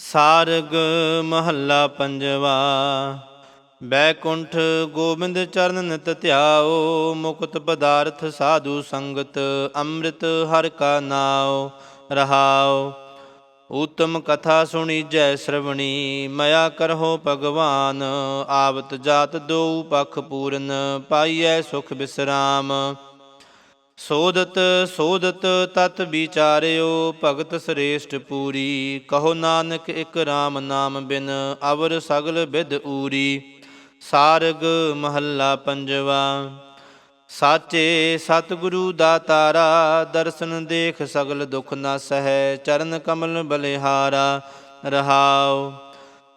ਸਾਰਗ ਮਹੱਲਾ ਪੰਜਵਾ, ਬੈਕੁੰਠ ਗੋਬਿੰਦ ਚਰਨ ਨਿਤ ਧਿਆਓ, ਮੁਕਤ ਪਦਾਰਥ ਸਾਧੂ ਸੰਗਤ ਅੰਮ੍ਰਿਤ ਹਰ ਕਾ ਨਾਉ ਰਹਾਉ ਉਤਮ ਕਥਾ ਸੁਣੀ ਜੈ ਸ਼ਰਵਣੀ, ਮਇਆ ਕਰਹੁ ਭਗਵਾਨ, ਆਵਤ ਜਾਤ ਦੋ ਪਖ ਪੂਰਨ, ਪਾਈਐ ਸੁਖ ਬਿਸਰਾਮ। ਸੋਦਤ ਸੋਦਤ ਤਤ ਵਿਚਾਰਿਓ, ਭਗਤ ਸ੍ਰੇਸ਼ਟ ਪੂਰੀ। ਕਹੋ ਨਾਨਕ ਇਕ RAM ਨਾਮ ਬਿਨ, ਅਵਰ ਸਗਲ ਵਿਦ ਊਰੀ। ਸਾਰਗ ਮਹੱਲਾ ਪੰਜਵਾ। ਸਾਚੇ ਸਤਿਗੁਰੂ ਦਾਤਾਰਾ, ਦਰਸ਼ਨ ਦੇਖ ਸਗਲ ਦੁਖ ਨਾ ਸਹਿ ਚਰਨ ਕਮਲ ਬਲਿਹਾਰਾ, ਰਹਾਉ।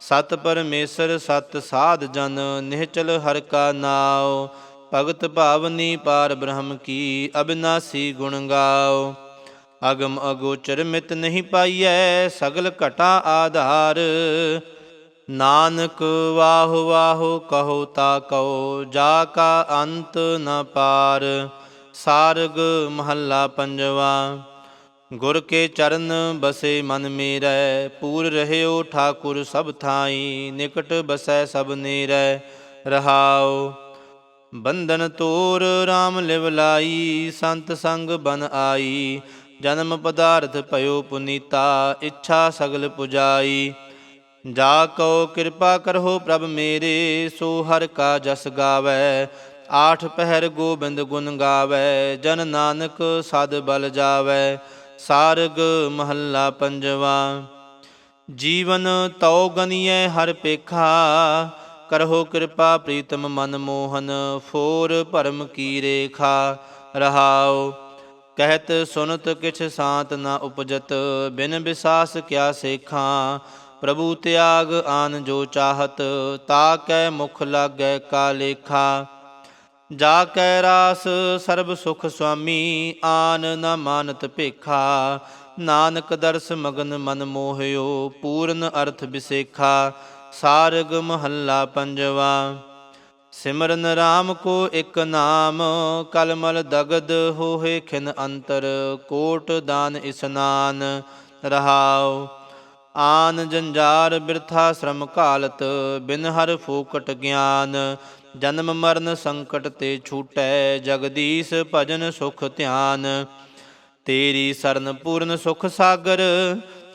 ਸਤ ਪਰਮੇਸ਼ਰ, ਸਤ ਸਾਧ ਜਨ, ਨਿਹਚਲ ਹਰ ਕਾ ਨਾਉ। ਭਗਤ ਭਾਵਨੀ ਪਾਰ ਬ੍ਰਹਮ ਕੀ ਅਬਿਨਾਸੀ ਗੁਣ ਗਾਓ। ਅਗਮ ਅਗੋਚਰ ਮਿਤ ਨਹੀਂ ਪਾਈਐ, ਸਗਲ ਘਟਾ ਆਧਾਰ। ਨਾਨਕ ਵਾਹ ਵਾਹ ਕਹੋ ਤਾ ਕਹੋ ਜਾ ਕਾ ਅੰਤ ਨ ਪਾਰ। ਸਾਰਗ ਮਹੱਲਾ ਪੰਜਵਾ। ਗੁਰ ਕੇ ਚਰਨ ਬਸੇ ਮਨ ਮੇਰੈ, ਪੂਰ ਰਹਿਓ ਠਾਕੁਰ ਸਭ ਥਾਈ, ਨਿਕਟ ਬਸੈ ਸਭ ਨੇਰੈ। ਰਹਾਓ ਬੰਧਨ ਤੋਰ RAM ਲਿਵ ਲਾਈ, ਸੰਤ ਸੰਗ ਬਨ ਆਈ। ਜਨਮ ਪਦਾਰਥ ਭਇਓ ਪੁਨੀਤਾ, ਇੱਛਾ ਸਗਲ ਪੁਜਾਈ। ਜਾ ਕਉ ਕਿਰਪਾ ਕਰੋ ਪ੍ਰਭ ਮੇਰੇ, ਸੋ ਹਰ ਕਾ ਜਸ ਗਾਵੈ। ਆਠ ਪਹਿਰ ਗੋਬਿੰਦ ਗੁਣ ਗਾਵੈ, ਜਨ ਨਾਨਕ ਸਦ ਬਲ ਜਾਵੈ। ਸਾਰਗ ਮਹੱਲਾ ਪੰਜਵਾ, ਜੀਵਨ ਤਉ ਗਨੀਐ ਹਰ ਪੇਖਾ। ਕਰਹੁ ਕਿਰਪਾ ਪ੍ਰੀਤਮ ਮਨ ਮੋਹਨ, ਫੋਰ ਭਰਮ ਕੀ ਰੇਖਾ ਰਹਾਉ। ਕਹਿਤ ਸੁਨਤ ਕਿਛ ਸਾਤ ਨਾ ਉਪਜਤ, ਬਿਨ ਵਿਸਾਸ ਕਿਆ ਸੇਖਾਂ। ਪ੍ਰਭੂ ਤਿਆਗ ਆਨ ਜੋ ਚਾਹਤ, ਤਾ ਕੈ ਮੁਖ ਲਾਗੈ ਕਾ ਲੇਖਾ। ਜਾ ਕੈ ਰਾਸ ਸਰਬ ਸੁਖ ਸੁਆਮੀ, ਆਨ ਨ ਮਾਨਤ ਭੇਖਾ। ਨਾਨਕ ਦਰਸ ਮਗਨ ਮਨ ਮੋਹਿਓ, ਪੂਰਨ ਅਰਥ ਵਿਸੇਖਾ ਸਾਰਗ ਮਹੱਲਾ ਪੰਜਵਾ। ਸਿਮਰਨ RAM ਕੋ ਇਕ ਨਾਮ, ਕਲਮਲ ਦਗਦ ਹੋਏ ਖਿਨ ਅੰਤਰ, ਕੋਟ ਦਾਨ ਇਸਨਾਨ ਰਹਾਉ। ਆਨ ਜੰਜਾਰ ਬਿਰਥਾ ਸ਼ਰਮ ਘਾਲਤ ਬਿਨ ਹਰ ਫੂਕਟ ਗਿਆਨ। ਜਨਮ ਮਰਨ ਸੰਕਟ ਤੇ ਛੂਟੈ, ਜਗਦੀਸ਼ ਭਜਨ ਸੁਖ ਧਿਆਨ। ਤੇਰੀ ਸਰਨ ਪੂਰਨ ਸੁਖ ਸਾਗਰ,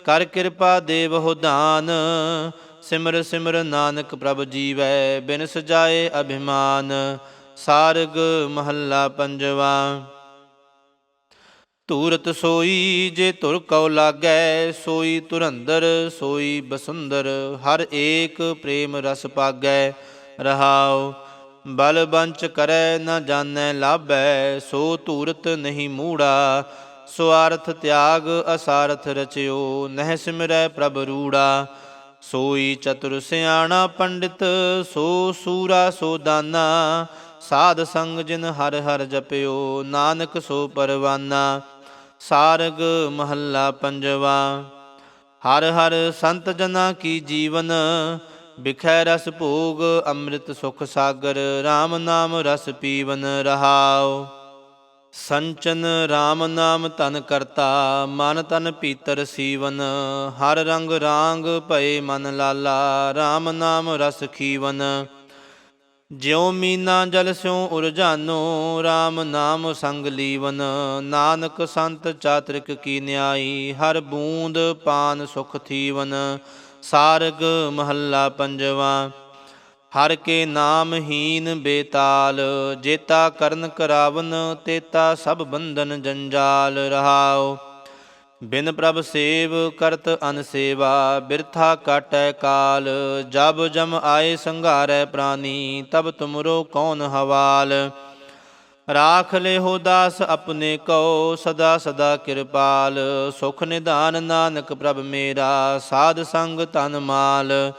ਕਰ ਕਿਰਪਾ ਦੇਵਹੁ ਦਾਨ। ਸਿਮਰ ਸਿਮਰ ਨਾਨਕ ਪ੍ਰਭ ਜੀਵੈ, ਬਿਨ ਸਜਾਏ ਅਭਿਮਾਨ, ਸਾਰਗ ਮਹੱਲਾ ਪੰਜਵਾ। ਧੂਰਤ ਸੋਈ ਜੇ ਤੁਰ ਕਉ ਲਾਗੈ, ਸੋਈ ਤੁਰੰਦਰ ਸੋਈ ਬਸੁੰਦਰ ਹਰ ਏਕ ਪ੍ਰੇਮ ਰਸ ਪਾਗੈ। ਰਹਾਉ, ਬਲ ਬੰਚ ਕਰੈ ਨਾ ਜਾਣੈ ਲਾਭੈ, ਸੋ ਧੂਰਤ ਨਹੀਂ ਮੂੜਾ ਸੁਆਰਥ ਤਿਆਗ ਅਸਾਰਥ ਰਚਿਓ, ਨਹਿ ਸਿਮਰੈ ਪ੍ਰਭ ਰੂੜਾ। ਸੋਈ ਚਤੁਰ ਸਿਆਣਾ ਪੰਡਿਤ, ਸੋ ਸੂਰਾ ਸੋ ਦਾਨਾ। ਸਾਧ ਸੰਗ ਜਿਨ ਹਰ ਹਰ ਜਪਿਓ, ਨਾਨਕ ਸੋ ਪਰਵਾਨਾ। ਸਾਰਗ ਮਹੱਲਾ ਪੰਜਵਾ। ਹਰ ਹਰ ਸੰਤ ਜਨਾ ਕੀ ਜੀਵਨ, ਬਿਖੈ ਰਸ ਭੋਗ, ਅੰਮ੍ਰਿਤ ਸੁਖ ਸਾਗਰ RAM ਨਾਮ ਰਸ ਪੀਵਨ ਰਹਾਉ। ਸੰਚਨ RAM ਨਾਮ ਤਨ ਕਰਤਾ, ਮਨ ਤਨ ਪੀਤਰ ਸੀਵਨ, ਹਰ ਰੰਗ ਰਾਂਗ ਭਏ ਮਨ ਲਾਲਾ RAM ਨਾਮ ਰਸ ਖੀਵਨ। ਜਿਉ ਮੀਨਾ ਜਲ ਸਿਉ ਉਰਜਾਨੋ RAM ਨਾਮ ਸੰਗ ਲੀਵਨ। ਨਾਨਕ ਸੰਤ ਚਾਤ੍ਰਿਕ ਕੀ ਨਿਆਈ, ਹਰ ਬੂੰਦ ਪਾਨ ਸੁਖ ਥੀਵਨ। ਸਾਰਗ ਮਹੱਲਾ ਪੰਜਵਾ। ਹਰ ਕੇ ਨਾਮ ਹੀਨ ਬੇਤਾਲ, ਜੇਤਾ ਕਰਨ ਕਰਾਵਨ, ਤੇਤਾ ਸਭ ਬੰਧਨ ਜੰਜਾਲ ਰਹਾਉ। ਬਿਨ ਪ੍ਰਭ ਸੇਵ ਕਰਤ ਅਨਸੇਵਾ ਬਿਰਥਾ ਕਾਟੈ ਕਾਲ। ਜਬ ਜਮ ਆਏ ਸੰਘਾਰੈ ਪ੍ਰਾਨੀ, ਤਬ ਤੁਮਰੋ ਕੌਣ ਹਵਾਲ। ਰਾਖ ਲਿਹੋ ਦਾਸ ਆਪਣੇ ਕੋ ਸਦਾ ਸਦਾ ਕਿਰਪਾਲ। ਸੁਖ ਨਿਧਾਨ ਨਾਨਕ ਪ੍ਰਭ ਮੇਰਾ, ਸਾਧ ਸੰਗ ਤਨ ਮਾਲ।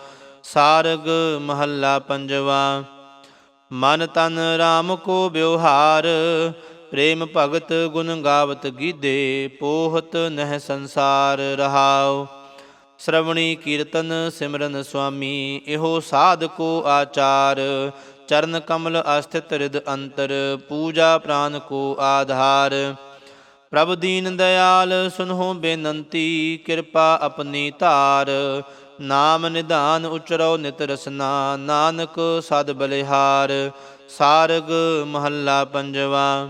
ਸਾਰਗ ਮਹੱਲਾ ਪੰਜਵਾ। ਮਨ ਤਨ RAM ਕੋ ਬਿਵਹਾਰ ਪ੍ਰੇਮ ਭਗਤ ਗੁਣ ਗਾਵਤ ਗੀਦੇ, ਪੋਹਤ ਨਹਿ ਸੰਸਾਰ ਰਹਾਉ। ਸ਼ਰਵਣੀ ਕੀਰਤਨ ਸਿਮਰਨ ਸੁਆਮੀ, ਇਹੋ ਸਾਧ ਕੋ ਆਚਾਰ। ਚਰਨ ਕਮਲ ਅਸਥਿਤ ਰਿਦ ਅੰਤਰ, ਪੂਜਾ ਪ੍ਰਾਨ ਕੋ ਆਧਾਰ। ਪ੍ਰਭ ਦੀਨ ਦਿਆਲ ਸੁਨਹੁ ਬੇਨੰਤੀ, ਕਿਰਪਾ ਆਪਣੀ ਧਾਰ। ਨਾਮ ਨਿਧਾਨ ਉਚਰੋ ਨਿਤ ਰਸਨਾ, ਨਾਨਕ ਸਦ ਬਲਿਹਾਰ, ਸਾਰਗ ਮਹੱਲਾ ਪੰਜਵਾ।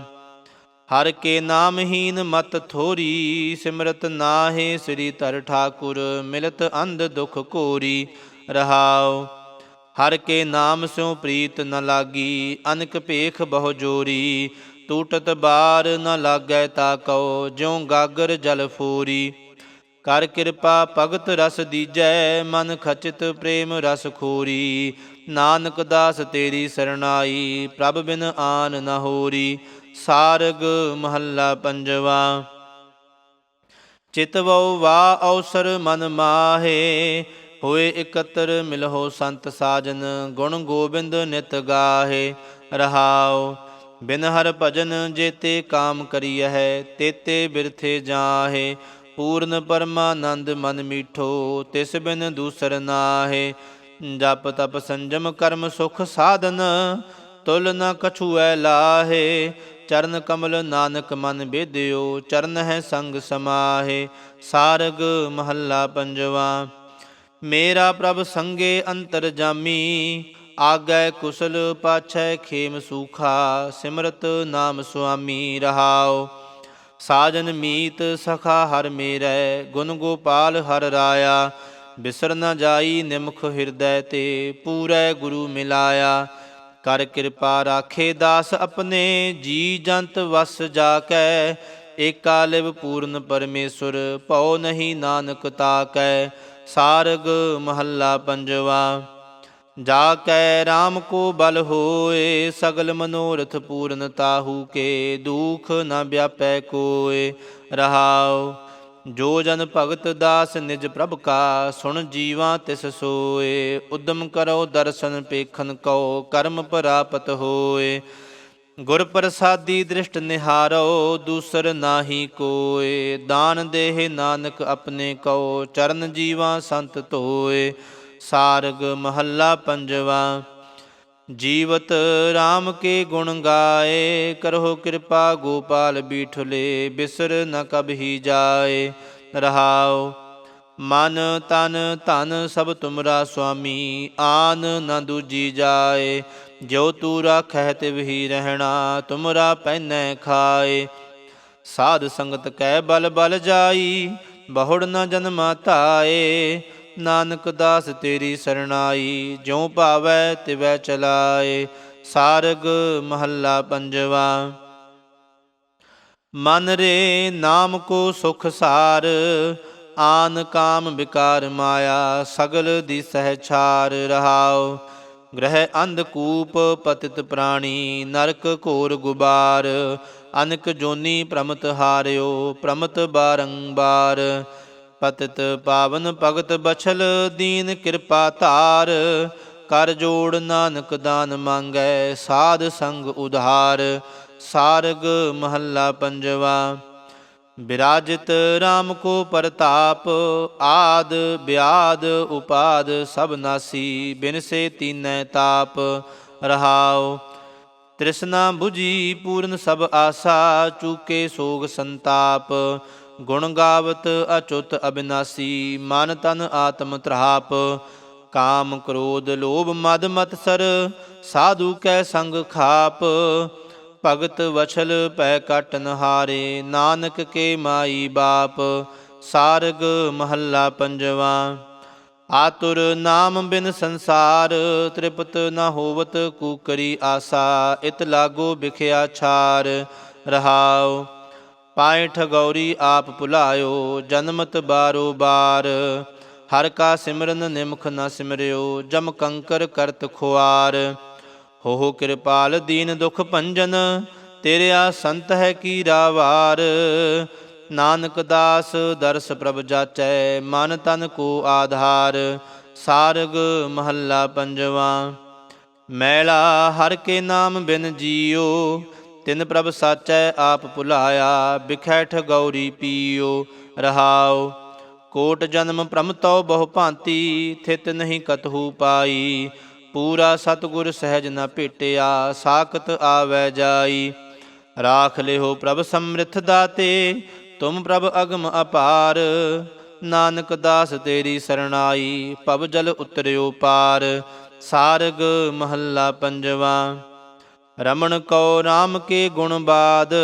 ਹਰ ਕੇ ਨਾਮਹੀਨ ਮਤ ਥੋਰੀ, ਸਿਮਰਤ ਨਾਹੇ ਸ੍ਰੀ ਧਰ ਠਾਕੁਰ, ਮਿਲਤ ਅੰਧ ਦੁਖ ਕੋਰੀ, ਰਹਾਉ। ਹਰ ਕੇ ਨਾਮ ਸਿਉ ਪ੍ਰੀਤ ਨ ਲਾਗੀ, ਅਨਕ ਭੇਖ ਬਹੁ ਜੋਰੀ ਟੂਟਤ ਬਾਰ ਨ ਲਾਗੈ ਤਾ ਕਉ, ਜਿਉ ਗਾਗਰ ਜਲ ਫੂਰੀ। ਕਰ ਕਿਰਪਾ ਭਗਤ ਰਸ ਦੀਜੈ, ਮਨ ਖਚਿਤ ਪ੍ਰੇਮ ਰਸ ਖੋਰੀ। ਨਾਨਕ ਦਾਸ ਤੇਰੀ ਸਰਣਾਈ, ਪ੍ਰਭ ਬਿਨ ਆਨ ਨ ਹੋਰੀ। ਸਾਰਗ ਮਹੱਲਾ ਪੰਜਵਾ। ਚਿਤਵਉ ਵਾ ਔਸਰ ਮਨ ਮਾਹੇ, ਹੋਏ ਇਕਤਰ ਮਿਲਹੁ ਸੰਤ ਸਾਜਨ, ਗੁਣ ਗੋਬਿੰਦ ਨਿਤ ਗਾਹੇ। ਰਹਾਉ, ਬਿਨ ਹਰ ਭਜਨ ਜੇਤੇ ਕਾਮ ਕਰੀਐ ਤੇਤੇ ਬਿਰਥੇ ਜਾਹੇ। ਪੂਰਨ ਪਰਮਾਨੰਦ ਮਨ ਮੀਠੋ ਤਿਸ ਬਿਨ ਦੂਸਰ ਨਾਹੇ ਜਪ ਤਪ ਸੰਜਮ ਕਰਮ ਸੁਖ ਸਾਧਨ ਤੁਲ ਨ ਕਛੁਐ ਲਾਹੇ ਚਰਨ ਕਮਲ ਨਾਨਕ ਮਨ ਬੇਦਿਓ ਚਰਨ ਹੈ ਸੰਗ ਸਮਾਹੇ ਸਾਰਗ ਮਹੱਲਾ ਪੰਜਵਾ ਮੇਰਾ ਪ੍ਰਭ ਸੰਗੇ ਅੰਤਰ ਜਾਮੀ ਆਗੈ ਕੁਸਲ ਪਾਛੈ ਖੇਮ ਸੂਖਾ ਸਿਮਰਤ ਨਾਮ ਸੁਆਮੀ ਰਹਾਉ ਸਾਜਨ ਮੀਤ ਸਖਾ ਹਰ ਮੇਰੈ, ਗੁਣ ਗੋਪਾਲ ਹਰ ਰਾਇਆ। ਬਿਸਰ ਨ ਜਾਈ ਨਿਮਖ ਹਿਰਦੈ ਤੇ, ਪੂਰੈ ਗੁਰੂ ਮਿਲਾਇਆ। ਕਰ ਕਿਰਪਾ ਰਾਖੇ ਦਾਸ ਆਪਣੇ, ਜੀ ਜੰਤ ਵਸ ਜਾ ਕੈ ਏਕਾ ਲਿਵ ਪੂਰਨ ਪਰਮੇਸੁਰ, ਭਉ ਨਹੀਂ ਨਾਨਕ ਤਾਕੈ। ਸਾਰਗ ਮਹੱਲਾ ਪੰਜਵਾ। ਜਾ ਕੈ RAM ਕੋ ਬਲ ਹੋਏ, ਸਗਲ ਮਨੋਰਥ ਪੂਰਨ ਤਾਹੂ ਕੇ, ਦੁਖ ਨ ਵਿਆਪੈ ਕੋਏ। ਰਹਾਉ, ਜੋ ਜਨ ਭਗਤ ਦਾਸ ਨਿਜ ਪ੍ਰਭ ਕਾ, ਸੁਣ ਜੀਵਾ ਤਿਸ ਸੋਏ। ਉਦਮ ਕਰੋ ਦਰਸ਼ਨ ਪੇਖਨ ਕਉ, ਕਰਮ ਪ੍ਰਾਪਤ ਹੋਏ। ਗੁਰ ਪ੍ਰਸਾਦੀ ਦ੍ਰਿਸ਼ਟ ਨਿਹਾਰੋ, ਦੂਸਰ ਨਾਹੀ ਕੋਏ। ਦਾਨ ਦੇਹ ਨਾਨਕ ਆਪਣੇ ਕਉ, ਚਰਨ ਜੀਵਾ ਸੰਤ ਧੋਏ। ਸਾਰਗ ਮਹੱਲਾ ਪੰਜਵਾ। ਜੀਵਤ RAM ਕੇ ਗੁਣ ਗਾਏ ਕਰੋ ਕਿਰਪਾ ਗੋਪਾਲ ਬੀਠਲੇ, ਬਿਸਰ ਨ ਕਬਹੀ ਜਾਏ। ਰਹਾਓ ਮਨ ਤਨ ਧਨ ਸਭ ਤੁਮਰਾ ਸੁਆਮੀ, ਆਨ ਨ ਦੂਜੀ ਜਾਏ। ਜੋ ਤੂ ਰਾਖੈ ਤਿਵਹੀ ਰਹਿਣਾ, ਤੁਮਰਾ ਪੈਨੈ ਖਾਏ। ਸਾਧ ਸੰਗਤ ਕੈ ਬਲ ਬਲ ਜਾਈ, ਬਹੁੜ ਨ ਜਨਮਾ ਧਾਏ। ਨਾਨਕ ਦਾਸ ਤੇਰੀ ਸਰਣਾਈ, ਜਿਉ ਭਾਵੈ ਤਿਵੈ ਚਲਾਏ, ਸਾਰਗ ਮਹੱਲਾ ਪੰਜਵਾ। ਮਨ ਰੇ ਨਾਮ ਕੋ ਸੁਖ ਸਾਰ, ਆਨ ਕਾਮ ਵਿਕਾਰ ਮਾਇਆ, ਸਗਲ ਦੀ ਸਹਿਛਾਰ ਰਹਾਓ ਗ੍ਰਹਿ ਅੰਧਕੂਪ ਪਤਿਤ ਪ੍ਰਾਣੀ, ਨਰਕ ਘੋਰ ਗੁਬਾਰ, ਅਨਕ ਜੋਨੀ ਪ੍ਰਮਤ ਹਾਰਿਓ, ਪ੍ਰਮਤ ਬਾਰੰਬਾਰ। ਪਤਿਤ ਪਾਵਨ ਭਗਤ ਬਛਲ ਦੀਨ ਕਿਰਪਾ ਧਾਰ, ਕਰ ਜੋੜ ਨਾਨਕ ਦਾਨ ਮੰਗੈ, ਸਾਧ ਸੰਗ ਉਧਾਰ, ਸਾਰਗ ਮਹੱਲਾ ਪੰਜਵਾ। ਬਿਰਾਜਿਤ RAM ਕੋ ਪ੍ਰਤਾਪ, ਆਦ ਬਿਆਦ ਉਪਾਦ, ਸਭ ਨਾਸੀ ਬਿਨ ਸੇ ਤੀਨੈ ਤਾਪ, ਰਹਾਉ। ਤ੍ਰਿਸ਼ਨਾ 부ਜੀ ਪੂਰਨ ਸਭ ਆਸਾ, ਚੂਕੇ ਸੋਗ ਸੰਤਾਪ। ਗੁਣ ਗਾਵਤ ਅਚੁੱਤ ਅਬਿਨਾਸੀ, ਮਨ ਤਨ ਆਤਮ ਤ੍ਰਾਪ, ਕਾਮ ਕ੍ਰੋਧ ਲੋਭ ਮਦ ਮਤਸਰ, ਸਾਧੂ ਕੈ ਸੰਗ ਖਾਪ, ਭਗਤ ਵਛਲ ਪੈ ਕਟ ਨਹਾਰੇ, ਨਾਨਕ ਕੇ ਮਾਈ ਬਾਪ, ਸਾਰਗ ਮਹੱਲਾ ਪੰਜਵਾ। ਆਤੁਰ ਨਾਮ ਬਿਨ ਸੰਸਾਰ, ਤ੍ਰਿਪਤ ਨਾ ਹੋਵਤ ਕੂਕਰੀ ਆਸਾ ਇਤ ਲਾਗੋ ਬਿਖਿਆ ਛਾਰ ਰਹਾਓ ਪਾਏ ਠਗੌਰੀ ਆਪ ਭੁਲਾਇਓ, ਜਨਮਤ ਬਾਰੋ ਬਾਰ। ਹਰ ਕਾ ਸਿਮਰਨ ਨਿਮਖ ਨ ਸਿਮਰਿਓ, ਜਮ ਕੰਕਰ ਕਰਤ ਖੁਆਰ। ਹੋ ਕਿਰਪਾਲ ਦੀਨ ਦੁਖ ਭੰਜਨ ਤੇਰਿਆ ਸੰਤ ਹੈ ਕੀ ਰਾਵਾਰ। ਨਾਨਕ ਦਾਸ ਦਰਸ ਪ੍ਰਭ ਜਾਚੈ, ਮਨ ਤਨ ਕੋ ਆਧਾਰ। ਸਾਰਗ ਮਹੱਲਾ ਪੰਜਵਾ। ਮੈਲਾ ਹਰ ਕੇ ਨਾਮ ਬਿਨ ਜੀਓ ਤਿਨ ਪ੍ਰਭ ਸਾਚੈ ਆਪ ਭੁਲਾਇਆ ਬਿਖੈ ਠਗੌਰੀ ਪੀਓ, ਰਹਾਉ। ਕੋਟ ਜਨਮ ਭ੍ਰਮਤਉ ਬਹੁ ਭਾਂਤੀ, ਥਿਤ ਨਹੀਂ ਕਤਹੂ ਪਾਈ। ਪੂਰਾ ਸਤਗੁਰ ਸਹਿਜ ਨ ਭੇਟਿਆ, ਸਾਖਤ ਆਵੈ ਜਾਈ। ਰਾਖ ਲਿਓ ਪ੍ਰਭ ਸਮ੍ਰਿਥ ਦਾਤੇ, ਤੁਮ ਪ੍ਰਭ ਅਗਮ ਅਪਾਰ। ਨਾਨਕ ਦਾਸ ਤੇਰੀ ਸਰਣਾਈ, ਪਵ ਜਲ ਉਤਰਿਓ ਪਾਰ। ਸਾਰਗ ਮਹੱਲਾ ਪੰਜਵਾ। ਰਮਣ ਕੋ RAM ਕੇ ਗੁਣ ਬਾਦ,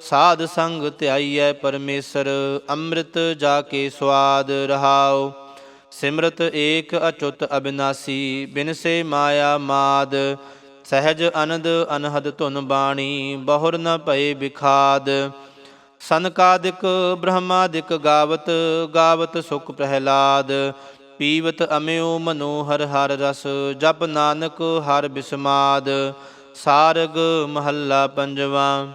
ਸਾਧ ਸੰਗ ਧਿਆਈਐ ਪਰਮੇਸ਼ਰ, ਅੰਮ੍ਰਿਤ ਜਾ ਕੇ ਸਵਾਦ ਰਹਾਉ। ਸਿਮਰਤ ਏਕ ਅਚੁਤ ਅਬਿਨਾਸੀ ਬਿਨਸੇ ਮਾਇਆ ਮਾਦ। ਸਹਿਜ ਅਨੰਦ ਅਨਹਦ ਧੁਨ ਬਾਣੀ, ਬਹੁਰ ਨ ਭਏ ਬਿਖਾਦ। ਸਨਕਾਦਿਕ ਬ੍ਰਹਮਾਦਿਕ ਗਾਵਤ ਗਾਵਤ ਸੁਖ ਪ੍ਰਹਿਲਾਦ। ਪੀਵਤ ਅਮਿਓ ਮਨੋਹਰ ਹਰ ਰਸ, ਜਪ ਨਾਨਕ ਹਰ ਬਿਸਮਾਦ। ਸਾਰਗ ਮਹੱਲਾ ਪੰਜਵਾ।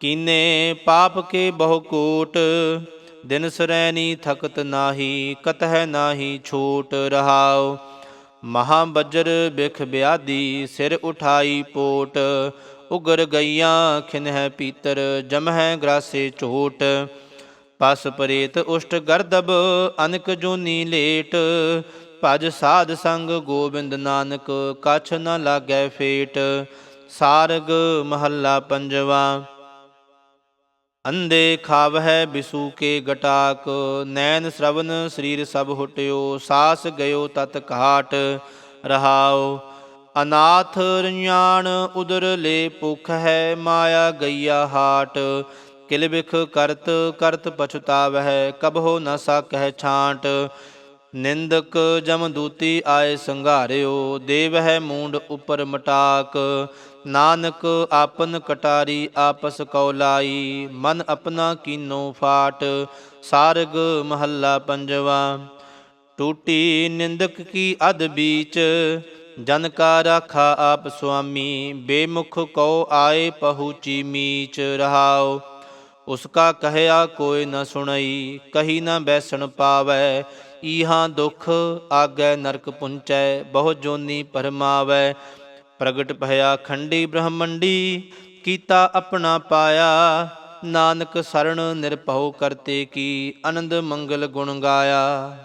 ਕੀਨੇ ਪਾਪ ਕੇ ਬਹੁ ਕੋਟ ਦਿਨ ਸਰੈਨੀ ਥਕਤ ਨਾਹੀ, ਕਤਹਿ ਨਾਹੀ ਛੂਟ ਰਹਾਉ। ਮਹਾ ਬਜਰ ਬਿਖ ਬਿਆਦੀ ਸਿਰ ਉਠਾਈ ਪੋਟ। ਉਗਰ ਗਈਆਂ ਖਿਨਹਿ ਪੀਤਰ, ਜਮਹਿ ਗਰਾਸੇ ਝੋਟ। ਪਸ ਪਰੇਤ ਉਸ਼ਟ ਗਰਦਬ, ਅਨਕ ਜੋਨੀ ਲੇਟ। ਭਜ ਸਾਧ ਸੰਗ ਗੋਬਿੰਦ ਨਾਨਕ, ਕਛ ਨ ਲਾਗੈ ਫੇਟ, ਸਾਰਗ ਮਹੱਲਾ ਪੰਜਵਾ। ਅੰਦੇ ਖਾਵਹਿ ਬਿਸੂ ਕੇ ਗਟਾਕ, ਨੈਣ ਸ਼ਰਵਨ ਸਰੀਰ ਸਭ ਹੁਟਿਓ, ਸਾਸ ਗਇਓ ਤਤ ਘਾਟ, ਰਹਾਉ। ਅਨਾਥ ਰਣਿਆਣ ਉਦਰ ਲੇ ਭੁਖ ਹੈ, ਮਾਇਆ ਗਈਆ ਹਾਟ। ਕਿਲ ਬਿਖ ਕਰਤ ਕਰਤ ਪਛਤਾਵਹਿ, ਕਬਹੁ ਨ ਸਕਹਿ ਛਾਂਟ। ਨਿੰਦਕ ਜਮਦੂਤੀ ਆਏ ਸੰਘਾਰਿਓ ਦੇਵ ਹੈ ਮੂੰਡ ਉਪਰ ਮਟਾਕ। ਨਾਨਕ ਆਪਨ ਕਟਾਰੀ ਆਪਸ ਕਉ ਲਾਈ ਮਨ ਆਪਣਾ ਕੀਨੋ ਫਾਟ, ਸਾਰਗ ਮਹੱਲਾ ਪੰਜਵਾ। ਟੂਟੀ ਨਿੰਦਕ ਕੀ ਅਧ ਬੀਚ, ਜਨ ਕਾ ਰਾਖਾ ਆਪ ਸੁਆਮੀ, ਬੇਮੁਖ ਕਉ ਆਏ ਪਹੁੰਚੀ ਮੀਚ ਰਹਾਉ। ਉਸਕਾ ਕਹਿਆ ਕੋਈ ਨ ਸੁਣਈ, ਕਹੀ ਨ ਬੈਸਣ ਪਾਵੈ ਈਹਾਂ ਦੁਖ ਆਗੈ ਨਰਕ ਪੁੰਚੈ, ਬਹੁ ਜੋਨੀ ਪਰਮਾਵੈ, ਪ੍ਰਗਟ ਭਇਆ ਖੰਡੀ ਬ੍ਰਹਮੰਡੀ, ਕੀਤਾ ਆਪਣਾ ਪਾਇਆ, ਨਾਨਕ ਸਰਣ ਨਿਰਭਉ ਕਰਤੇ ਕੀ ਆਨੰਦ ਮੰਗਲ ਗੁਣ ਗਾਇਆ।